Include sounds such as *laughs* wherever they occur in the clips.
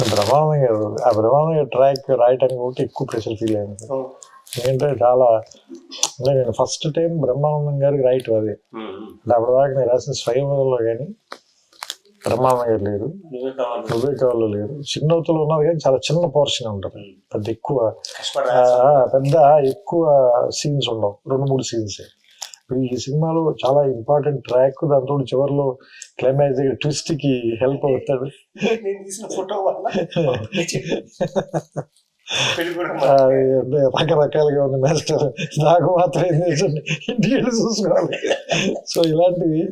బ్రహ్మానందం గారు ఆ బ్రహ్మానందం గారు ట్రాక్ రాయటానికి ఒకటి ఎక్కువ ప్రెషర్ ఫీల్ అయింది. ఏంటంటే చాలా అంటే నేను ఫస్ట్ టైం బ్రహ్మానందం గారికి రైట్ అది అప్పటిదాకా నేను రాసిన స్వయంవరంలో కానీ బ్రహ్మానందం గారు లేరు. నువ్వే కావాలి. లేరు. చిన్నవతలు ఉన్నారు కానీ చాలా చిన్న పోర్షన్ ఉంటుంది. పెద్ద ఎక్కువ పెద్ద ఎక్కువ సీన్స్ ఉండవు. రెండు మూడు సీన్స్ ఈ సినిమాలో చాలా ఇంపార్టెంట్ ట్రాక్ దాంతో చివరిలో క్లైమాక్స్ దగ్గర ట్విస్ట్కి హెల్ప్ *laughs* అవుతాడు. నేను తీసిన ఫోటో వల్ల *laughs* రకరకాలుగా ఉంది మాస్టర్ నాకు మాత్రం ఏం ఇంటికి చూసుకోవాలి. సో ఇలాంటివి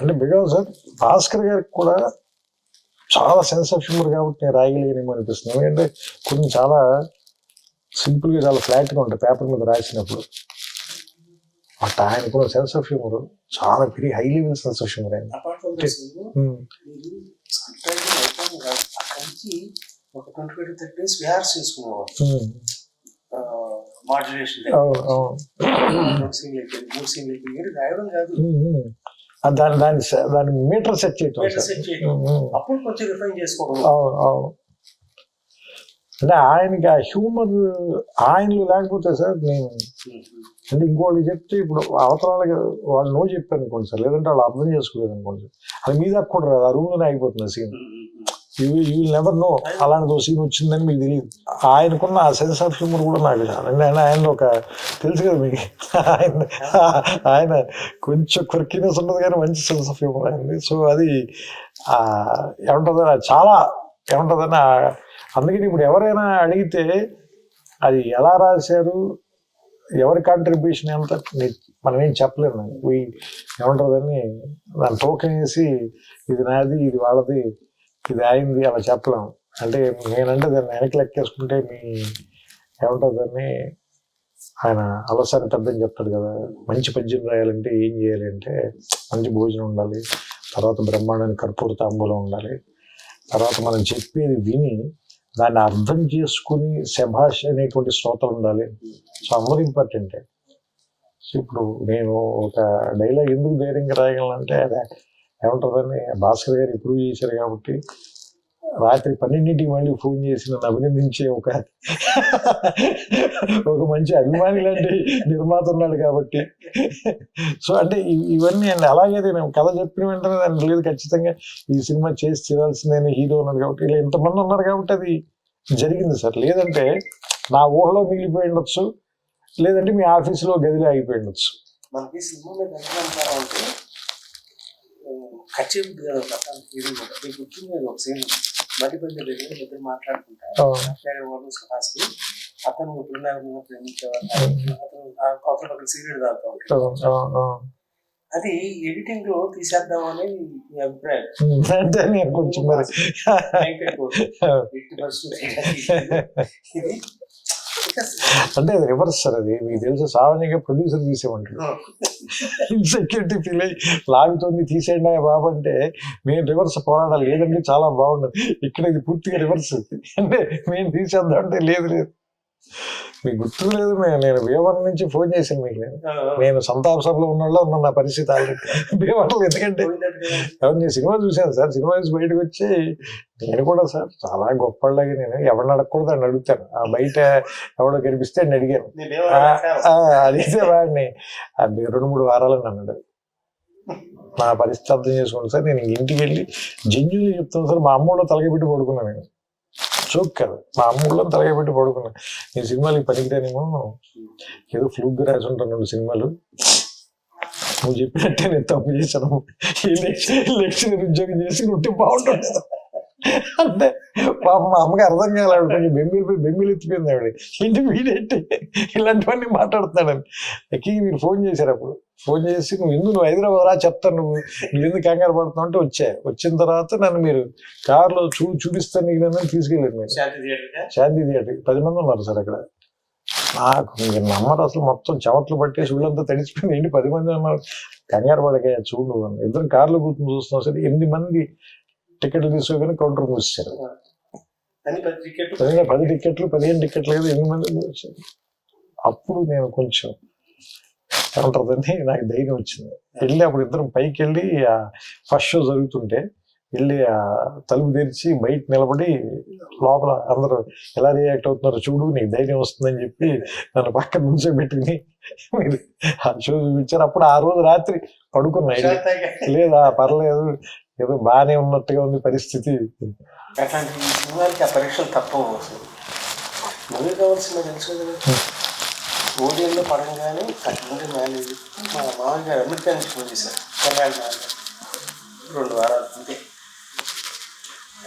అంటే బికాజ్ భాస్కర్ గారికి కూడా చాలా సెన్స్ ఆఫ్ హ్యూమర్ కాబట్టి నేను రాయగలిగానేమో అనిపిస్తుంది. ఎందుకంటే కొన్ని చాలా సింపుల్గా చాలా ఫ్లాట్గా ఉంటాయి పేపర్ మీద రాసినప్పుడు. బట్ ఆయనకున్న సెన్స్ ఆఫ్ హ్యూమర్ చాలా very high level sense of humour ఆయన అక్కడి నుంచి ఒక ట్వంటీ థర్టీ డేస్ మాడ్యులేషన్ మూడు సీన్లు అయిపోయింది మీరు రాయడం కాదు. ఆ దాని దాని దాని మీటర్ సెట్ చేయటం. అప్పుడు కొంచెం రిఫైన్ చేసుకోవడం. అవును అవును అంటే ఆయనకి ఆ హ్యూమర్ ఆయనలో లేకపోతే సార్ నేను అంటే ఇంకోటి చెప్తే ఇప్పుడు అవతల వాళ్ళకి వాళ్ళు నో చెప్పారు అనుకోండి సార్ లేదంటే వాళ్ళు అర్థం చేసుకోలేదు అనుకోండి సార్. అది మీద కూడా రాదు ఆ రూమ్లోనే అయిపోతుంది scene you you will never know అలాంటి సీన్ వచ్చిందని మీకు తెలియదు. ఆయనకున్న ఆ సెన్స్ ఆఫ్ హ్యూమర్ కూడా నాకు అంటే ఆయన ఆయన ఒక తెలుసు కదా మీకు. ఆయన ఆయన కొంచెం క్వర్కినెస్ ఉండదు కానీ మంచి సెన్స్ ఆఫ్ హ్యూమర్ అయింది సో అది ఏమంటుందని చాలా ఏమంటుందని అందుకని ఇప్పుడు ఎవరైనా అడిగితే అది ఎలా రాశారు ఎవరి కాంట్రిబ్యూషన్ ఎంత? మనం ఏం చెప్పలేము. ఏమంటారు దాన్ని దాని టోకెన్ వేసి ఇది నాది ఇది వాళ్ళది ఇది అయింది అలా చెప్పలేము. అంటే నేనంటే దాన్ని వెనక్కి లెక్కేసుకుంటే మీ ఏమంటుందని ఆయన అలసాని పెద్దని చెప్తాడు కదా. మంచి పద్యం రాయాలంటే ఏం చేయాలి అంటే మంచి భోజనం ఉండాలి. తర్వాత బ్రహ్మాండానికి కర్పూర తాంబూలం ఉండాలి. తర్వాత మనం చెప్పేది విని దాన్ని అర్థం చేసుకుని శభాష్ అనేటువంటి శ్రోతలు ఉండాలి. సో అందరూ ఇంపార్టెంటే ఇప్పుడు నేను ఒక డైలాగ్ ఎందుకు ధైర్యంగా రాయగలనంటే అదే ఏమంటుందని భాస్కర్ గారు ఇప్పుడు చేశారు కాబట్టి రాత్రి పన్నెండింటికి మళ్ళీ ఫోన్ చేసి నన్ను అభినందించే ఒక ఒక మంచి అభిమాని లాంటి నిర్మాత ఉన్నాడు కాబట్టి. సో అంటే ఇవన్నీ అండి. అలాగే నేను కథ చెప్పిన వెంటనే దాన్ని లేదు ఖచ్చితంగా ఈ సినిమా చేసి తీరాల్సిందే హీరో ఉన్నాడు కాబట్టి ఇలా ఇంతమంది ఉన్నారు కాబట్టి అది జరిగింది సార్. లేదంటే నా ఊహలో మిగిలిపోయి ఉండొచ్చు లేదంటే మీ ఆఫీస్లో గదిలో అయిపోయి ఉండొచ్చు. మనకి సినిమా మీద అంటే ఒక సీన్ మధ్యపల్లి దగ్గర ఇద్దరు మాట్లాడుకుంటారు. మాట్లాడే వాళ్ళు అతను బృందావనం అతను అవతల పక్కన సిగరెట్ తాగుతా ఉంటాడు. అది ఎడిటింగ్లో తీసేద్దాం అని మీ అభిప్రాయం. కొంచెం *laughs* ఇది అంటే అది రివర్స్ సార్ అది. మీకు తెలుసు సామాన్యంగా ప్రొడ్యూసర్ తీసేమంటాడు ఇన్సెక్యూరిటీ ఫీల్ అయ్యి లాగుతోంది తీసేయండి బాబు అంటే మేము రివర్స్ పోరాడాలి. లేదంటే చాలా బాగుండదు. ఇక్కడ ఇది పూర్తిగా రివర్స్ అంటే మేము తీసేద్దాం అంటే లేదు లేదు. మీకు గుర్తు లేదు మేము నేను భీమవరం నుంచి ఫోన్ చేశాను మీకు నేను. నేను సంతాప సభలో ఉన్నోళ్ళ ఉన్న నా పరిస్థితి ఆల్రెడీ భీమవరంలో ఎందుకంటే ఎవరు నేను సినిమా చూశాను సార్. సినిమా చూసి బయటకు వచ్చి నేను కూడా సార్ చాలా గొప్పలాగా నేను ఎవరిని అడగకూడదు అని అడుగుతాను. ఆ బయట ఎవడో కనిపిస్తే అని అడిగాను. అడిగితే వాడిని అది రెండు మూడు వారాలు అన్నాడు నా పరిస్థితి అర్థం చేసుకోండి సార్. నేను ఇంటికి వెళ్ళి జెన్యున్గా చెప్తాను సార్. మా అమ్మలో తలగబెట్టి పడుకున్నాను నేను. చోక్ కదా మా అమ్మలో తలగబెట్టి పడుకున్నాను నేను సినిమాలకి పనికిరానేమో ఏదో ఫ్లూక్ రాసి ఉంటాను రెండు సినిమాలు. నువ్వు చెప్పినట్టే నేను తప్పు చేశాను. ఈ లెక్చర్ లెక్చరర్ ఉద్యోగం చేసి ఉంటే బాగుంటుంది అంటే పాప మా అమ్మకి అర్థం కాలేదు కొంచెం బెంబిలి పోయి బెంబిలి ఎత్తిపోయింది ఆవిడ. ఏంటి వీడేంటి ఇలాంటివన్నీ మాట్లాడుతున్నాడని ఎక్కి మీరు ఫోన్ చేశారు అప్పుడు. ఫోన్ చేసి నువ్వు ఎందుకు నువ్వు హైదరాబాద్ రా చెప్తాను నువ్వు. నువ్వు ఎందుకు కంగారు పడుతున్నావు? అంటే వచ్చా. వచ్చిన తర్వాత నన్ను మీరు కారులో చూ చూపిస్తాను నీకు నన్ను తీసుకెళ్ళారు మీరు. శాంతి థియేటర్ పది మంది ఉన్నారు సార్ అక్కడ. నాకు నమ్మరు అసలు మొత్తం చెమట్లు పట్టేసి ఊళ్ళంతా తడిచిపోయింది ఏంటి పది మంది ఉన్నారు? కంగారు పడక చూడు. ఇద్దరు కార్లో కూర్చొని చూస్తున్నాం సరే. ఎనిమిది మంది టికెట్లు తీసుకోగానే కౌంటర్ మూసేశారు. పది పదిహేను టికెట్లు పదిహేను టికెట్లు లేదు ఎనిమిది మంది వచ్చింది అప్పుడు నేను కొంచెం ఏమంటుందని నాకు ధైర్యం వచ్చింది. వెళ్ళి అప్పుడు ఇద్దరం పైకి వెళ్ళి ఫస్ట్ షో జరుగుతుంటే వెళ్ళి ఆ తలుపు తెరిచి బయట నిలబడి లోపల అందరూ ఎలా రియాక్ట్ అవుతున్నారో చూడు నీకు ధైర్యం వస్తుందని చెప్పి నన్ను పక్కన నుంచో పెట్టుకుని మీరు ఆ షో చూపించారు. అప్పుడు ఆ రోజు రాత్రి పడుకున్నా వెళ్ళి. ప్రశాంతంగా. లేదా పర్లేదు ఏదో బాగానే ఉన్నట్టుగా ఉంది పరిస్థితి. అట్లాంటి సినిమాలకి ఆ పరీక్షలు తప్పవు అసలు. కావాల్సిన తెలుసు కదా. ఓడియంలో పడంగానే అట్లాంటి మేనేజ్ మా అమెరికా నుంచి ఫోన్ చేశారు. రెండు వారాలు అంతే.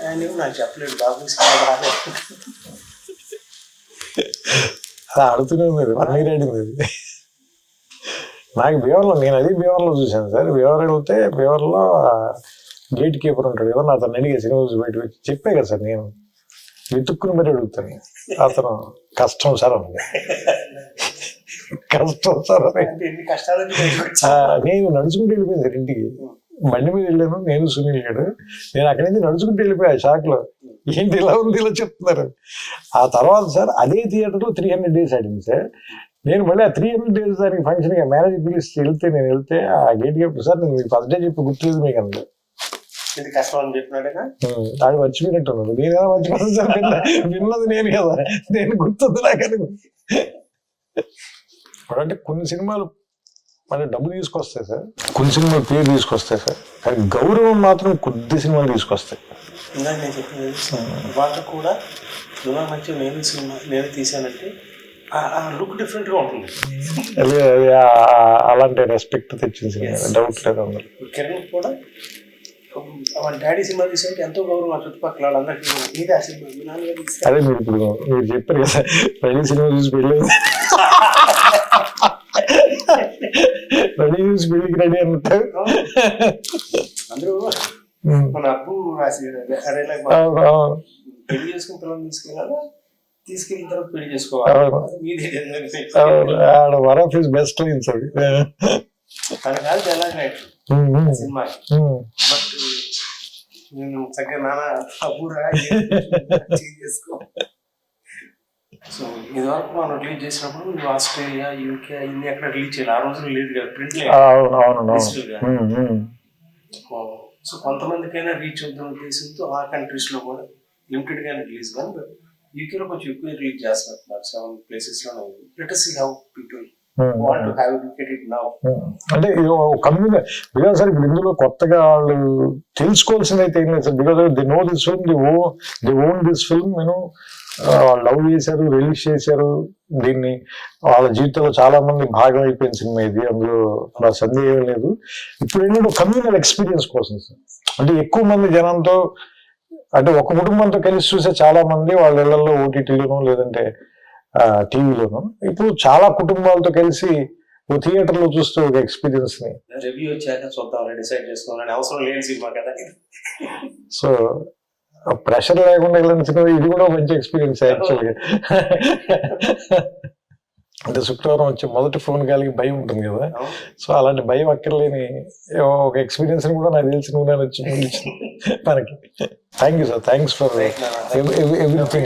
ఏమో నాకు చెప్పలేడు బాబు అలా అది నాకు బీవర్లో నేను అది బీవర్లో చూశాను సార్. బీవర్ వెళ్తే బీవర్లో గేట్ కీపర్ ఉంటాడు కదా అతను అడిగే సినిమా చూసి బయట వచ్చి చెప్పే కదా సార్ నేను. వెతుక్కుని మరి అడుగుతాను. అతను కష్టం సార్ అని కష్టం సార్ నేను నడుచుకుంటూ వెళ్ళిపోయింది సార్ ఇంటికి. బండి మీద వెళ్ళాను నేను సునీల్ గారు. నేను అక్కడి నుంచి నడుచుకుంటూ వెళ్ళిపోయా షాక్లో ఏంటి ఇలా ఉంది ఇలా చెప్తున్నారు? ఆ తర్వాత సార్ అదే థియేటర్లో త్రీ హండ్రెడ్ డేస్ ఆడింది సార్. నేను మళ్ళీ ఆ త్రీ హండ్రెడ్ డేస్ దానికి ఫంక్షన్గా మేనేజ్ పిలిస్తే వెళ్తే నేను వెళ్తే ఆ గేట్ గేట్ సార్ నేను మీకు ఫస్ట్ డే చెప్పి గుర్తులేదు మీకు అన్నది ఇది కష్టం అని అది మర్చిపోయినట్టు ఉన్నాడు నేను ఎలా మర్చిపోతాను సార్? విన్న- విన్నది నేను కదా. నేను గుర్తుంది నాకని అంటే *laughs* కొన్ని సినిమాలు మన డబ్బులు తీసుకొస్తాయి సార్. కొన్ని సినిమాలు పేరు తీసుకొస్తాయి సార్. కానీ గౌరవం మాత్రం కొద్ది సినిమాలు తీసుకొస్తాయి. ఇందాక నేను చెప్పింది వాళ్ళు కూడా నువ్వు మంచి నేను సినిమా నేను తీసానంటే ఆ- లుక్ డిఫరెంట్గా ఉంటుంది. అదే అదే అలాంటి రెస్పెక్ట్ తెచ్చిన సినిమా. డౌట్ లేదు అందులో. కిరణ్ కూడా వాళ్ళ డాడీ సినిమా తీసారంటే ఎంతో గౌరవం ఆ చుట్టుపక్కల వాళ్ళందరికీ ఇది ఆ సినిమా అదే మీరు ఇప్పుడు మీరు చెప్పారు కదా *laughs* రెడీ సినిమా చూసి పెళ్ళి రెడీ చూసి పెళ్ళికి రెడీ అన్నట్టు అందరూ. మన అబ్బు రాసి. పెళ్ళి చేసుకుని పిల్లల్ని తీసుకెళ్ళాలా? తీసుకెళ్ళిన తర్వాత పెళ్ళి చేసుకోవాలి? One of his best lines అవి. తన కాదు ఉమ్, సినిమా. ఉమ్. బట్ నేను చక్కగా నాన్న అబ్బురా *laughs* చేంజ్ చేసుకో. సో ఇదివరకు మనం రిలీజ్ చేసినప్పుడు ఆస్ట్రేలియా యూకే ఇన్ని ఎక్కడ రిలీజ్ చేయాలి. ఆ రోజులు లేదు కదా ప్రింట్ లేదు. గా. సో కొంతమందికైనా రీచ్ అవుతున్న ఉద్దేశంతో ఆ కంట్రీస్లో కూడా లిమిటెడ్ గానే రిలీజ్ కానీ బట్ యూకేలో కొంచెం ఎక్కువ రిలీజ్ చేస్తున్నారు. సెవెన్ ప్లేసెస్లో లెట్ సీ హౌ పీపుల్ అంటే ఇది కమ్యూనిటీ బికాస్ సార్ ఇప్పుడు ఇందులో కొత్తగా వాళ్ళు తెలుసుకోవాల్సింది అయితే ఏం లేదు sir because the know this film the oh the own this film నేను లవ్ చేశారు రిలీజ్ చేశారు. దీన్ని వాళ్ళ జీవితంలో చాలా మంది భాగం అయిపోయిన సినిమా ఇది. అందులో నా సందేహం లేదు. ఇప్పుడు ఏంటంటే కమ్యూనల్ ఎక్స్పీరియన్స్ కోసం సార్. అంటే ఎక్కువ మంది జనంతో అంటే ఒక కుటుంబంతో కలిసి చూసే చాలా మంది వాళ్ళ ఇళ్ళలో ఓటీటీలోనూ లేదంటే టీవీలోనూ ఇప్పుడు చాలా కుటుంబాలతో కలిసి ఓ థియేటర్లో చూస్తే ఒక ఎక్స్పీరియన్స్ని. రివ్యూ వచ్చాక చూద్దాం డిసైడ్ చేసుకోవాలని అవసరం లేని సినిమా కదా. సో ప్రెషర్ లేకుండా సినిమా ఇది కూడా మంచి ఎక్స్పీరియన్స్ యాక్చువల్గా అంటే శుక్రవారం వచ్చే మొదటి ఫోన్ కాలికి భయం ఉంటుంది కదా. సో అలాంటి భయం అక్కర్లేని ఒక ఎక్స్పీరియన్స్ కూడా నాకు తెలిసి నువ్వు నేను వచ్చి మనకి. Thank you sir thanks for. Everything.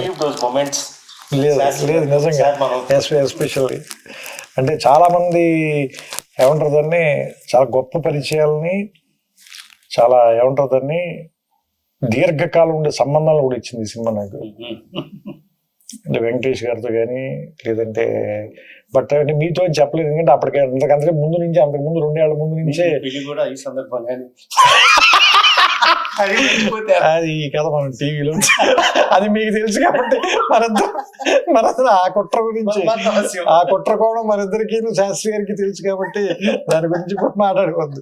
లేదు లేదు నిజంగా. ఎస్పెషల్లీ అంటే చాలా మంది ఏమంటారు దాన్ని? చాలా గొప్ప పరిచయాలని చాలా ఏమంటారు దాన్ని? దీర్ఘకాలం ఉండే సంబంధాలు కూడా ఇచ్చింది ఈ సినిమా నాకు. అంటే వెంకటేష్ గారితో కానీ లేదంటే బట్ అంటే మీతో చెప్పలేదు. ఎందుకంటే అప్పటికే అంతకంతకే ముందు నుంచి అంతకు ముందు రెండేళ్ళ ముందు నుంచే కూడా ఈ సందర్భంగానే అది ఈ కథ మనం టీవీలో అది మీకు తెలుసు కాబట్టి మనందరం మనందరం ఆ కుట్ర గురించి. ఆ కుట్ర కూడా మనిద్దరికి శాస్త్రి గారికి తెలుసు కాబట్టి దాని గురించి ఇప్పుడు మాట్లాడుకోవద్దు.